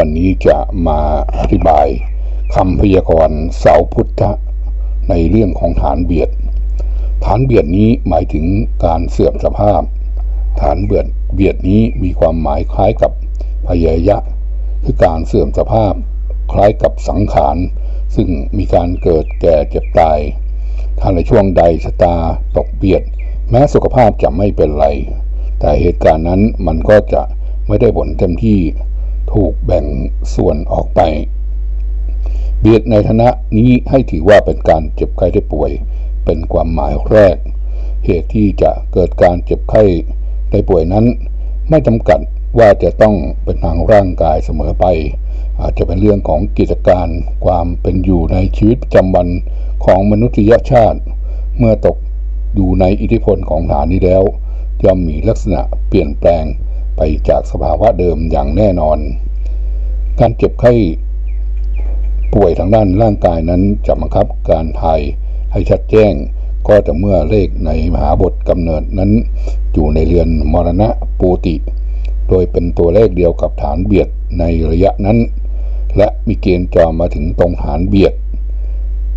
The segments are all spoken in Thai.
วันนี้จะมาอธิบายคำพยากรณ์เสาพุทธะในเรื่องของฐานเบียด ฐานเบียดนี้หมายถึงการเสื่อมสภาพ ฐานเบียดเบียดนี้มีความหมายคล้ายกับพยายะ คือการเสื่อมสภาพ คล้ายกับสังขาร ซึ่งมีการเกิดแก่เจ็บตาย ถ้าในช่วงใดชะตาตกเบียด แม้สุขภาพจะไม่เป็นไร แต่เหตุการณ์นั้นมันก็จะไม่ได้ผลเต็มที่ ถูกแบ่งส่วนออกไป เบียดในฐานะนี้ให้ถือว่าเป็นการเจ็บไข้ได้ป่วย เป็นความหมายแรก เหตุที่จะเกิดการเจ็บไข้ได้ป่วยนั้น ไม่จำกัดว่าจะต้องเป็นทางร่างกายเสมอไป อาจจะเป็นเรื่องของกิจการความเป็นอยู่ในชีวิตประจำวันของมนุษยชาติ เมื่อตกอยู่ในอิทธิพลของฐานนี้แล้วย่อมมีลักษณะเปลี่ยนแปลง ไปจากสภาวะเดิมอย่างแน่นอน การเจ็บไข้ป่วยทางด้านร่างกายนั้นจะบังคับการทายให้ชัดแจ้ง ก็จะเมื่อเลขในมหาบทกำเนิดนั้น อยู่ในเรือนมรณะปูติ โดยเป็นตัวเลขเดียวกับฐานเบียดในระยะนั้น และมีเกณฑ์จอมาถึงตรงฐานเบียด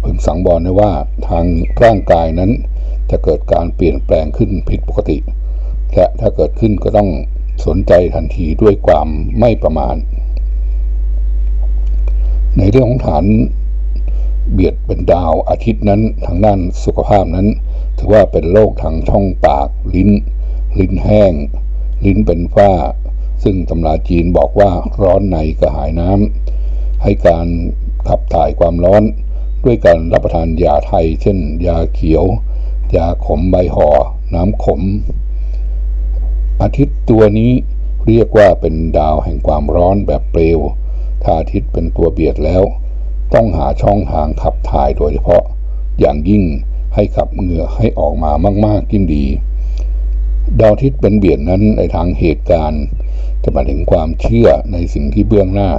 พึงสังบอลได้ว่าทางร่างกายนั้นจะเกิดการเปลี่ยนแปลงขึ้นผิดปกติ และถ้าเกิดขึ้นก็ต้อง สนใจทันทีด้วยความไม่ประมาทในเรื่องของฐานเบียดเป็นดาวอาทิตย์นั้นทางด้านสุขภาพนั้น ถือว่าเป็นโรคทางช่องปากลิ้น ลิ้นแห้ง ลิ้นเป็นฝ้า ซึ่งตำราจีนบอกว่าร้อนในกระหายน้ำให้การขับถ่ายความร้อน ด้วยการรับประทานยาไทย เช่น ยาเขียว ยาขมใบห่อ น้ำขม อาทิตย์ตัวนี้เรียกว่าเป็นดาวแห่งความร้อนแบบเปลว ถ้าอาทิตย์เป็นตัวเบียดแล้ว ต้องหาช่องทางขับถ่ายโดยเฉพาะ อย่างยิ่งให้ขับเหงื่อให้ออกมามาก ๆ ยิ่งดี ดาวอาทิตย์เป็นเบียดนั้นในทางเหตุการณ์ จะมาถึงความเชื่อในสิ่งที่เบื้องหน้า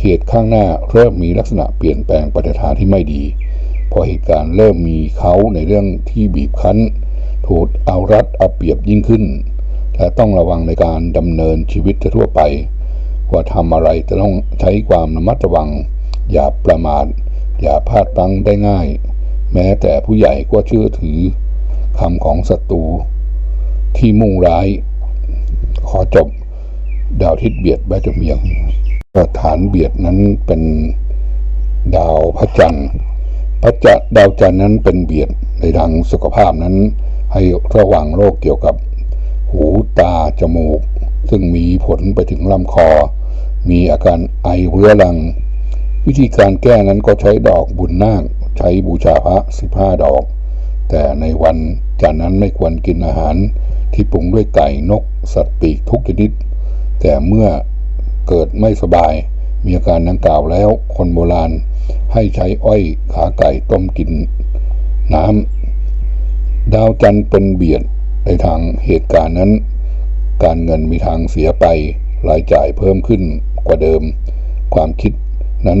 เหตุข้างหน้าเริ่มมีลักษณะเปลี่ยนแปลงปฏิทาที่ไม่ดี พอเหตุการณ์เริ่มมีเขาในเรื่องที่บีบคั้น ถูกเอารัดเอาเปรียบยิ่งขึ้น และต้องระวังในการดำเนินชีวิตทั่วไป ว่าทำอะไรจะต้องใช้ความระมัดระวัง อย่าประมาท อย่าพลาดพลั้งได้ง่าย แม้แต่ผู้ใหญ่ก็เชื่อถือคำของศัตรูที่มุ่งร้าย ขอจบ ดาวทิศเบียดใบจเมียงฐานเบียดนั้นเป็นดาวพระจันทร์พระจันทร์ดาวจันทร์นั้นเป็นเบียดในทางสุขภาพนั้น ให้ระวังโรคเกี่ยวกับ หูตา จมูก ซึ่งมีผลไปถึงลำคอ มีอาการไอเรื้อรัง วิธีการแก้นั้นก็ใช้ดอกบุญนาคใช้บูชาพระสิบห้าดอก แต่ในวันจากนั้นไม่ควรกินอาหารที่ปรุงด้วยไก่นก สัตว์ปีกทุกชนิด แต่เมื่อเกิดไม่สบาย มีอาการดังกล่าวแล้วคนโบราณให้ใช้อ้อยขาไก่ต้มกิน น้ำดาวจันทร์เป็นเบียด ในทางเหตุการณ์นั้น การเงินมีทางเสียไปรายจ่ายเพิ่มขึ้นกว่าเดิม ความคิดนั้น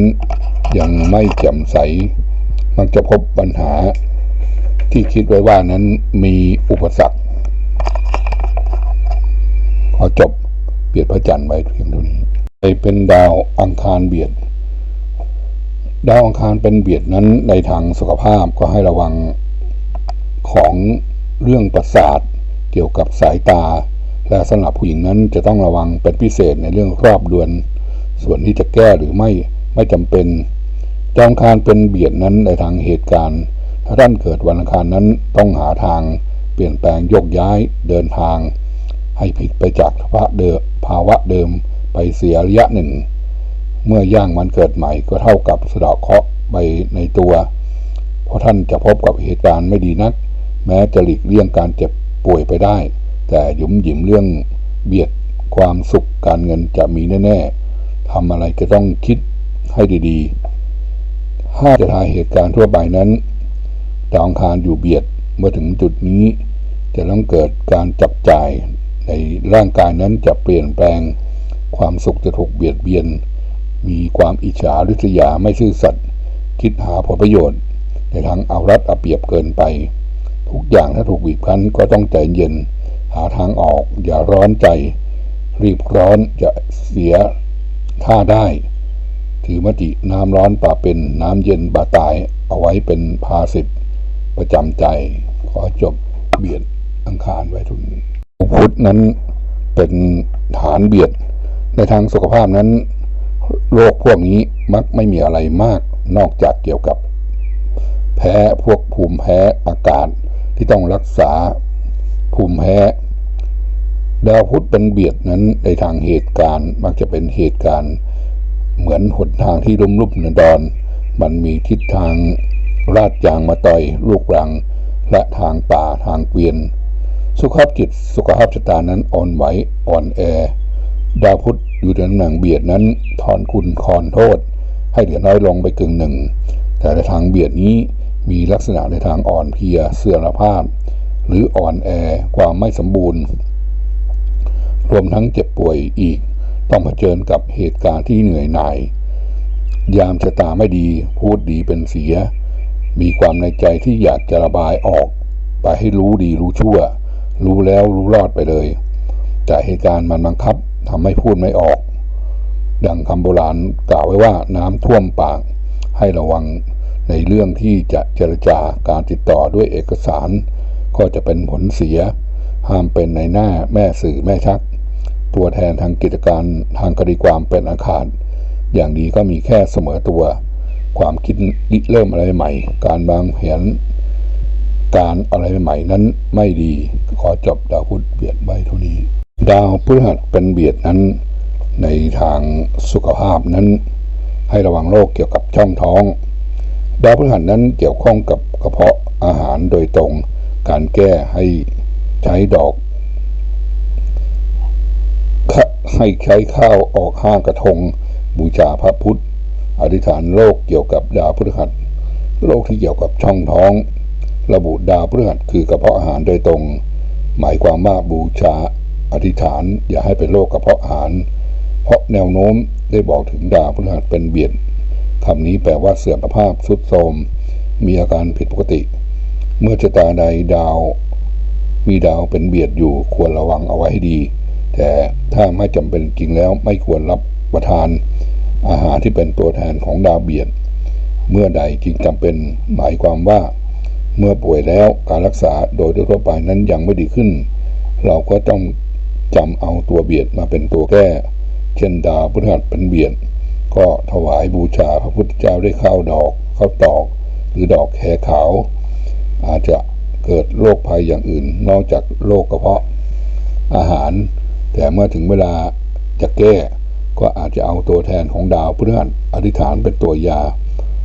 ยังไม่แจ่มใส มักจะพบปัญหาที่คิดไว้ว่านั้นมีอุปสรรค ขอจบเบียดพระจันทร์ไว้เพียงเท่านี้ ไปเป็นดาวอังคารเบียด ดาวอังคารเป็นเบียดนั้นในทางสุขภาพก็ให้ระวังของเรื่องประสาท เกี่ยวกับสายตา และสำหรับผู้หญิงนั้นจะต้องระวังเป็นพิเศษในเรื่องรอบดวน ส่วนที่จะแก้หรือไม่ไม่จำเป็นจองคารเป็นเบียดนั้นในทางเหตุการณ์ ถ้าท่านเกิดวันอังคารนั้นต้องหาทาง เปลี่ยนแปลงยกย้ายเดินทาง ให้ผิดไปจากภาวะเดิมภาวะเดิมไปเสียระยะหนึ่ง เมื่อย่างมันเกิดใหม่ก็เท่ากับสะดอกเคราะห์ไปในตัว เพราะท่านจะพบกับเหตุการณ์ไม่ดีนัก แม้จะหลีกเลี่ยงการเจ็บ ป่วยไปได้ แต่หยุมหยิมเรื่องเบียดความสุขการเงินจะมีแน่ๆทำอะไรก็ต้องคิดให้ดีๆถ้าจะทายเหตุการณ์ทั่วไปนั้นดาวองคารอยู่เบียดเมื่อถึงจุดนี้ จะต้องเกิดการจับจ่ายในร่างกายนั้นจะเปลี่ยนแปลง ความสุขจะถูกเบียดเบียน มีความอิจฉาริษยาไม่ซื่อสัตย์คิดหาผลประโยชน์ ในทางเอารัดเอาเปรียบเกินไป ทุกอย่างถ้าถูกบีบคั้นก็ต้องใจเย็น หาทางออก อย่าร้อนใจ รีบร้อนจะเสียถ้าได้ ถือมติน้ำร้อนป่าเป็นน้ำเย็นป่าตายเอาไว้เป็นภาสิทธิ์ประจำใจ ขอจบเบียดอังคารไว้ทุนพุทธนั้นเป็นฐานเบียด ในทางสุขภาพนั้นโรคพวกนี้มักไม่มีอะไรมากนอกจากเกี่ยวกับ แพ้พวกภูมิแพ้อากาศ ที่ต้องรักษาภูมิแพ้ดาวพุธเป็นเบียดนั้นในทางเหตุการณ์มักจะเป็นเหตุการณ์ เหมือนหนทางที่ลุ่มลุ่มนดอน มันมีทิศทางลาดยางมาต่อยลูกรัง และทางป่าทางเกวียน สุขภาพจิตสุขภาพชะตานั้นอ่อนไหวอ่อนแอ ดาวพุธอยู่ในตำแหน่งเบียดนั้นทอนคุณคอนโทษ ให้เหลือน้อยลงไปกึ่งหนึ่ง แต่ในทางเบียดนี้ มีลักษณะในทางอ่อนเพลีย เสื่อมภาพ หรืออ่อนแอความไม่สมบูรณ์ รวมทั้งเจ็บป่วยอีก ต้องเผชิญกับเหตุการณ์ที่เหนื่อยหน่าย ยามชะตาไม่ดีพูดดีเป็นเสีย มีความในใจที่อยากจะระบายออก ไปให้รู้ดีรู้ชั่ว รู้แล้วรู้รอดไปเลย แต่เหตุการณ์มันบังคับทำให้พูดไม่ออก ดังคำโบราณกล่าวไว้ว่าน้ำท่วมปากให้ระวัง ในเรื่องที่จะเจรจาการติดต่อด้วยเอกสาร ก็จะเป็นผลเสีย ห้ามเป็นในหน้าแม่สื่อแม่ชัก ตัวแทนทางกิจการทางคดีความเป็นอาคารอย่างดีก็มีแค่เสมอตัว ความคิดริเริ่มอะไรใหม่ การวางแผนการอะไรใหม่นั้นไม่ดี ขอจบดาวพุธเบียดใบเท่านี้ ดาวพฤหัสเป็นเบียดนั้น ในทางสุขภาพนั้น ให้ระวังโรคเกี่ยวกับช่องท้อง ดาวพฤหัสนั้นเกี่ยวข้องกับกระเพาะอาหารโดยตรง การแก้ให้ใช้ดอกให้ใช้ข้าวออกห้างกระทง บูชาพระพุทธ อธิษฐานโรคเกี่ยวกับดาวพฤหัสโรคที่เกี่ยวกับช่องท้อง ระบุดาวพฤหัสคือกระเพาะอาหารโดยตรง หมายความว่าบูชาอธิษฐานอย่าให้เป็นโรคกระเพาะอาหาร เพราะแนวโน้มได้บอกถึงดาวพฤหัสเป็นเบียด คำนี้แปลว่าเสื่อมสภาพสุดโทรมมีอาการผิดปกติ เมื่อชะตาใดดาว มีดาวเป็นเบียดอยู่ควรระวังเอาไว้ให้ดี แต่ถ้าไม่จำเป็นจริงแล้วไม่ควรรับประทาน อาหารที่เป็นตัวแทนของดาวเบียด เมื่อใดจึงจำเป็นหมายความว่า เมื่อป่วยแล้วการรักษาโดยทั่วไปนั้นยังไม่ดีขึ้น เราก็ต้องจำเอาตัวเบียดมาเป็นตัวแก้ เช่นดาวพฤหัสเป็นเบียด ก็ถวายบูชาพระพุทธเจ้าด้วยข้าวดอกข้าวตอก หรือดอกแคขาว อาจจะเกิดโรคภัยอย่างอื่น นอกจากโรคกระเพาะอาหาร แต่เมื่อถึงเวลาจะแก้ ก็อาจจะเอาตัวแทนของดาวพฤหัสอธิษฐานเป็นตัวยา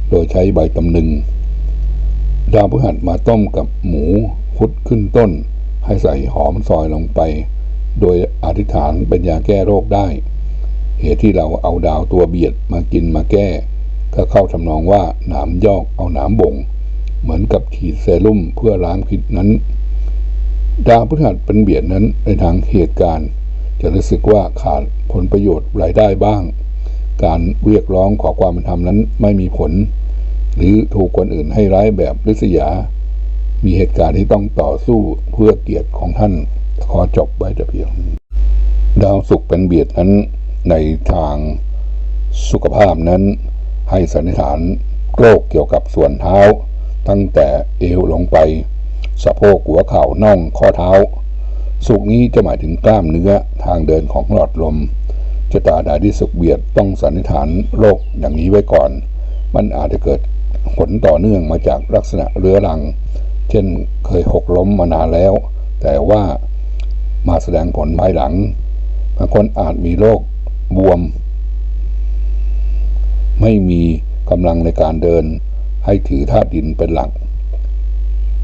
โดยใช้ใบตำลึง ดาวพฤหัสมาต้มกับหมูพุดขึ้นต้น ให้ใส่หอมซอยลงไป โดยอธิษฐานเป็นยาแก้โรคได้ เหตุที่เราเอาดาวตัวเบียดมากินมาแก้ ก็เข้าทำนองว่าหนามยอกเอาหนามบ่ง เหมือนกับฉีดเซรุ่มเพื่อล้างพิษนั้น ดาวพฤหัสเป็นเบียดนั้นในทางเหตุการณ์ จะรู้สึกว่าขาดผลประโยชน์รายได้บ้าง การเรียกร้องขอความเป็นธรรมนั้นไม่มีผล หรือถูกคนอื่นให้ร้ายแบบริษยา มีเหตุการณ์ที่ต้องต่อสู้เพื่อเกียรติของท่านขอจบไว้แต่เพียง ดาวศุกร์เป็นเบียดนั้น ในทางสุขภาพนั้น ให้สันนิษฐานโรคเกี่ยวกับส่วนเท้า ตั้งแต่เอวลงไป สะโพกหัวเข่าน่องข้อเท้า สุกนี้จะหมายถึงกล้ามเนื้อทางเดินของหลอดลมจะตาใดที่สุกเบียดต้องสันนิษฐานโรคอย่างนี้ไว้ก่อน มันอาจจะเกิดผลต่อเนื่องมาจากลักษณะเรื้อรัง เช่นเคยหกล้มมานานแล้ว แต่ว่ามาแสดงผลภายหลังบางคนอาจมีโรค บวม ไม่มีกำลังในการเดินให้ถือธาตุดินเป็นหลัก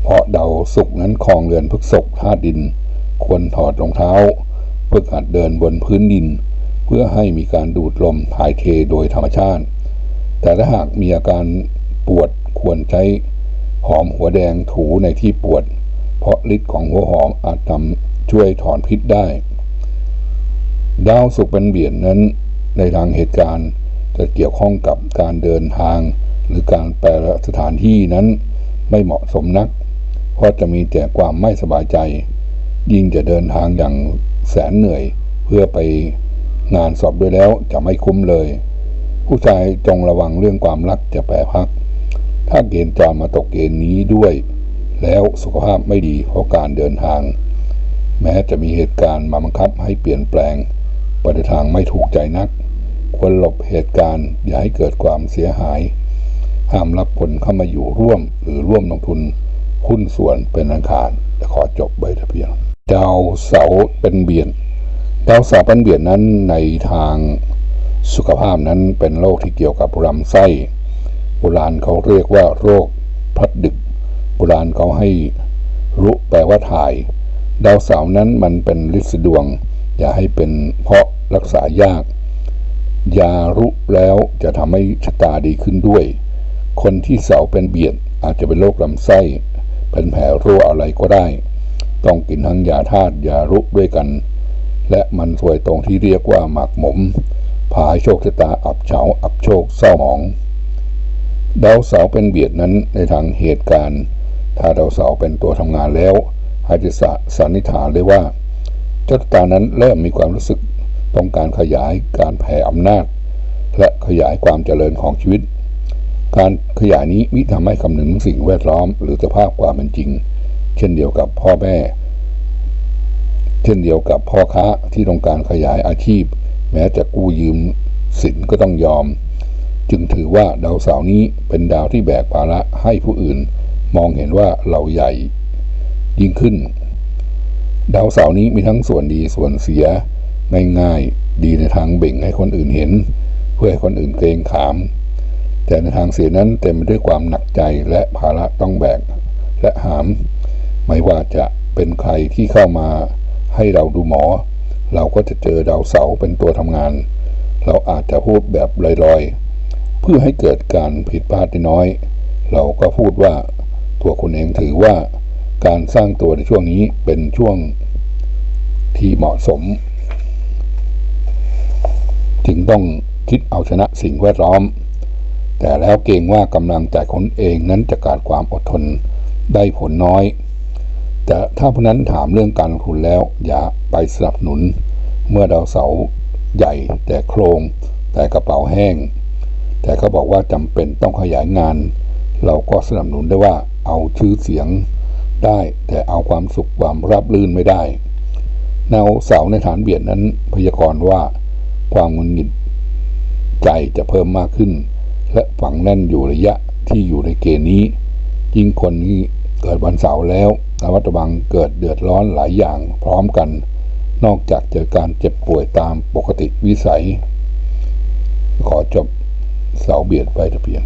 เพราะเดาสุกนั้นคลองเรือนพฤกษกธาตุดิน ควรถอดรองเท้าเพื่อหัดเดินบนพื้นดิน เพื่อให้มีการดูดลมถ่ายเทโดยธรรมชาติ แต่ถ้าหากมีอาการปวดควรใช้หอมหัวแดงถูในที่ปวด เพราะฤทธิ์ของหัวหอมอาจทำช่วยถอนพิษได้ ดาวสุกเป็นเบียดนั้นในทางเหตุการณ์จะเกี่ยวข้องกับการเดินทาง หรือการแปลสถานที่นั้นไม่เหมาะสมนัก เพราะจะมีแต่ความไม่สบายใจ ยิ่งจะเดินทางอย่างแสนเหนื่อย เพื่อไปงานสอบด้วยแล้วจะไม่คุ้มเลย ผู้ชายจงระวังเรื่องความรักจะแปรพัก ถ้าเกณฑ์จรมาตกเกณฑ์นี้ด้วย แล้วสุขภาพไม่ดีเพราะการเดินทาง แม้จะมีเหตุการณ์มาบังคับให้เปลี่ยนแปลง ปในทางไม่ถูกใจนัก ควรหลบเหตุการณ์ อย่าให้เกิดความเสียหาย ห้ามรับผลเข้ามาอยู่ร่วมหรือร่วมลงทุนหุ้นส่วนเป็นอันขาดจะขอจบใบทะเบียนดาวเสาเป็นเบียนดาวเสาเป็นเบียนนั้นในทางสุขภาพนั้นเป็นโรคที่เกี่ยวกับลำไส้โบราณเขาเรียกว่าโรคพลัดดึกโบราณเขาให้รุแปลว่าถ่าย ดาวเสาร์นั้นมันเป็นลิสดวง อย่าให้เป็นเพราะ รักษายาก ยารุแล้วจะทำให้ชะตาดีขึ้นด้วย คนที่เสาเป็นเบียดอาจจะเป็นโรคลำไส้ เป็นแผลรั่วอะไรก็ได้ ต้องกินทั้งยาธาตุยารุด้วยกัน และมันสวยตรงที่เรียกว่าหมักหมมพาให้โชคชะตาอับเฉาอับโชคเศร้าหมองดาวเสาเป็นเบียดนั้นในทางเหตุการณ์ ถ้าดาวเสาเป็นตัวทำงานแล้วให้จะสันนิษฐานเลยว่าเจ้าชะตานั้นเริ่มมีความรู้สึก ต้องการขยายการแผ่อำนาจ และขยายความเจริญของชีวิต การขยายนี้มิทำให้คำนึงถึงสิ่งแวดล้อม หรือสภาพความเป็นจริง เช่นเดียวกับพ่อแม่ เช่นเดียวกับพ่อค้าที่ต้องการขยายอาชีพ แม้จะกู้ยืมสินก็ต้องยอม จึงถือว่าดาวเสาร์นี้เป็นดาวที่แบกภาระให้ผู้อื่น มองเห็นว่าเราใหญ่ ยิ่งขึ้น ดาวเสาร์นี้มีทั้งส่วนดีส่วนเสีย ง่ายๆดีในทางเบ่งให้คนอื่นเห็น เพื่อให้คนอื่นเกรงขาม แต่ในทางเสียนั้นเต็มไปด้วยความหนักใจและภาระต้องแบกและหาม ไม่ว่าจะเป็นใครที่เข้ามาให้เราดูหมอ เราก็จะเจอดาวเสาเป็นตัวทำงาน เราอาจจะพูดแบบลอยๆ เพื่อให้เกิดการผิดพลาดน้อย เราก็พูดว่าตัวคุณเองถือว่าการสร้างตัวในช่วงนี้เป็นช่วงที่เหมาะสม จึงต้องคิดเอาชนะสิ่งแวดล้อม แต่แล้วเกรงว่ากำลังใจคนเองนั้นจะขาดความอดทนได้ผลน้อย แต่ถ้าผู้นั้นถามเรื่องการลงทุนแล้วอย่าไปสนับสนุน เมื่อดาวเสาใหญ่แต่โครง แต่กระเป๋าแห้ง แต่เขาบอกว่าจำเป็นต้องขยายงาน เราก็สนับสนุนได้ว่าเอาชื่อเสียงได้แต่เอาความสุขความรับลื่นไม่ได้แนวเสาในฐานเบียดนั้นพยากรณ์ว่า ความงุนงิดใจจะเพิ่มมากขึ้น และฝังแน่นอยู่ระยะที่อยู่ในเกณฑ์นี้ ยิ่งคนนี้เกิดวันเสาร์แล้วระมัดระวังเกิดเดือดร้อนหลายอย่างพร้อมกัน นอกจากเจอการเจ็บป่วยตามปกติวิสัย ขอจบเสาเบียดไปแต่เพียง